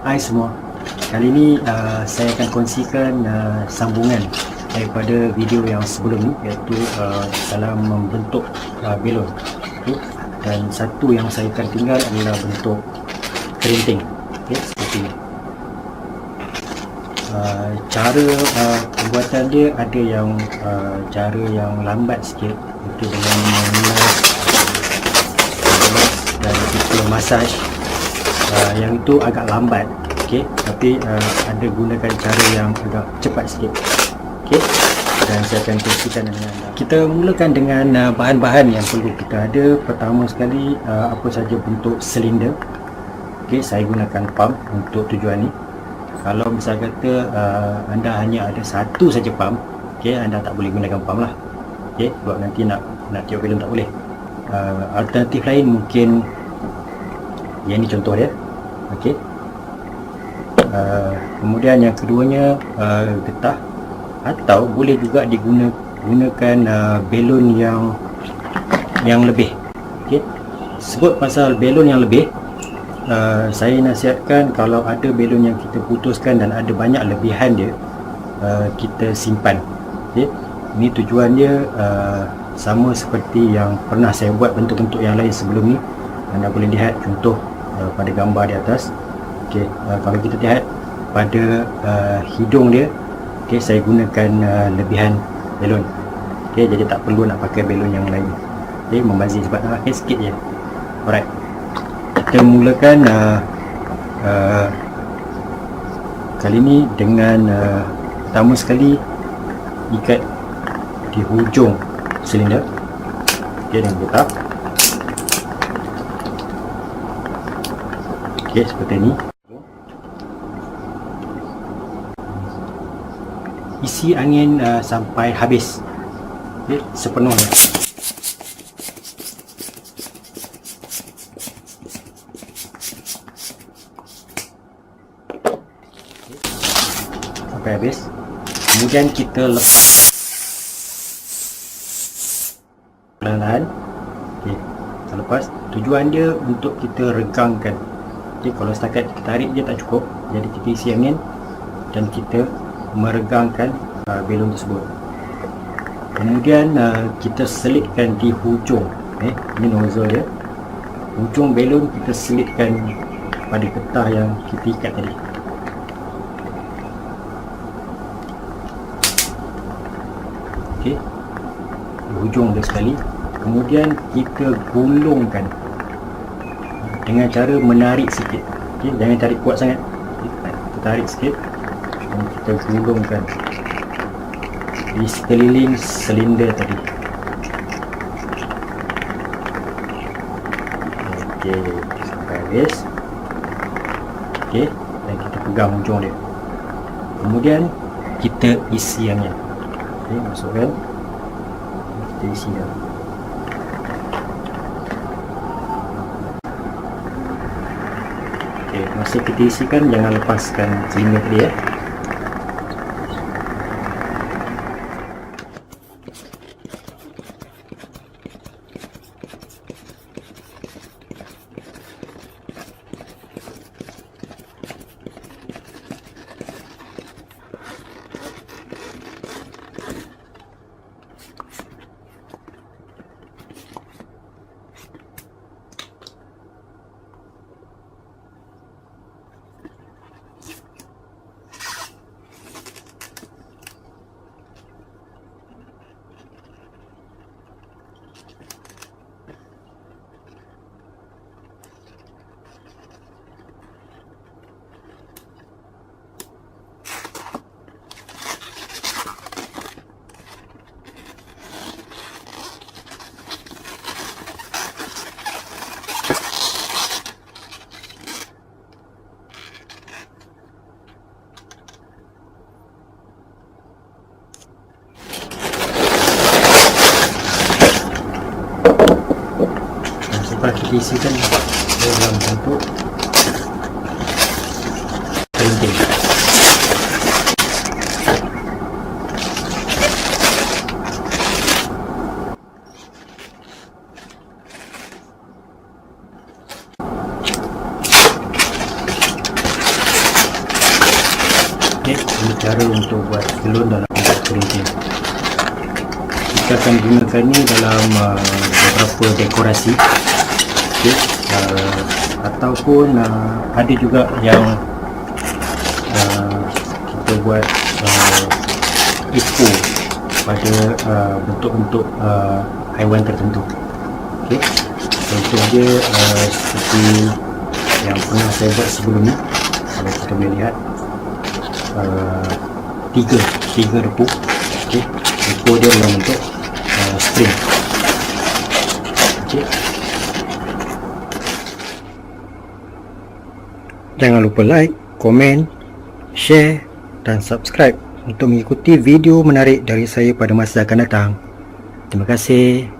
Hai semua. Kali ini uh, saya akan kongsikan uh, sambungan daripada video yang sebelum ni iaitu uh, dalam membentuk uh, belon okay. dan satu yang saya akan tinggal adalah bentuk kerinting okay, seperti ini uh, cara uh, pembuatan dia ada yang uh, cara yang lambat sikit. Itu dengan mengulas dan kita massage uh, yang itu agak lambat okey? Tapi uh, ada gunakan cara yang agak cepat sikit okey? Dan saya akan kongsikan dengan anda. Kita mulakan dengan uh, bahan-bahan yang perlu kita ada. Pertama sekali uh, apa saja bentuk silinder okey? Saya gunakan pump untuk tujuan ni. Kalau misal kata uh, anda hanya ada satu saja pump okey? Anda tak boleh gunakan pump lah okey? Sebab nanti nak nak tiup belon tak boleh. Uh, alternatif lain mungkin yang ni contoh dia. Okey Uh, kemudian yang keduanya uh, getah. Atau boleh juga digunakan uh, belon yang yang lebih. Okey sebut pasal belon yang lebih. Uh, saya nasihatkan kalau ada belon yang kita putuskan dan ada banyak lebihan dia uh, kita simpan. Okey ini tujuan dia uh, sama seperti yang pernah saya buat bentuk-bentuk yang lain sebelum ni anda boleh lihat contoh uh, pada gambar di atas Okey, uh, kalau kita lihat pada uh, hidung dia, okey saya gunakan uh, lebihan belon. Okey, jadi tak perlu nak pakai belon yang lain. Okey, membazir sebab nak pakai sikit je. Alright. Kita mulakan uh, uh, kali ni dengan uh, pertama sekali ikat di hujung silinder. Okey, dengan getah. Okey, seperti ni. isi angin uh, sampai habis. Okay, sepenuhnya sampai habis. Kemudian kita lepas. Perlahan okay. lepas. Tujuan dia untuk kita regangkan okay, kalau setakat kita tarik je tak cukup. Jadi kita isi angin dan kita meregangkan uh, belon tersebut. Kemudian uh, kita selitkan di hujung eh, ini nozzle dia. Hujung belon kita selitkan pada getah yang kita ikat tadi. Ok di hujung dia sekali. Kemudian kita gulungkan dengan cara menarik sikit. Okay, jangan tarik kuat sangat. Kita tarik sikit. Yang kita gulungkan di sekeliling silinder tadi. Ok sampai habis. Ok dan kita pegang hujung dia. Kemudian kita isi yang ni. Ok masukkan. Kita isi dia ok masa kita isikan jangan lepaskan silinder tadi ya setelah kita isikan dalam bentuk kerinting Okey, ini cara untuk buat telur dalam bentuk kerinting. Kita akan gunakan ni dalam uh, beberapa dekorasi. Okey, uh, ataupun uh, ada juga yang uh, kita buat uh, eco pada uh, bentuk-bentuk uh, haiwan tertentu. Okey. Contoh dia uh, seperti yang pernah saya buat sebelum ni. Kalau kita boleh lihat uh, tiga tiga repuk. Okey. Repuk dia dalam bentuk string. Okey. Jangan lupa like, komen, share dan subscribe untuk mengikuti video menarik dari saya pada masa akan datang. Terima kasih.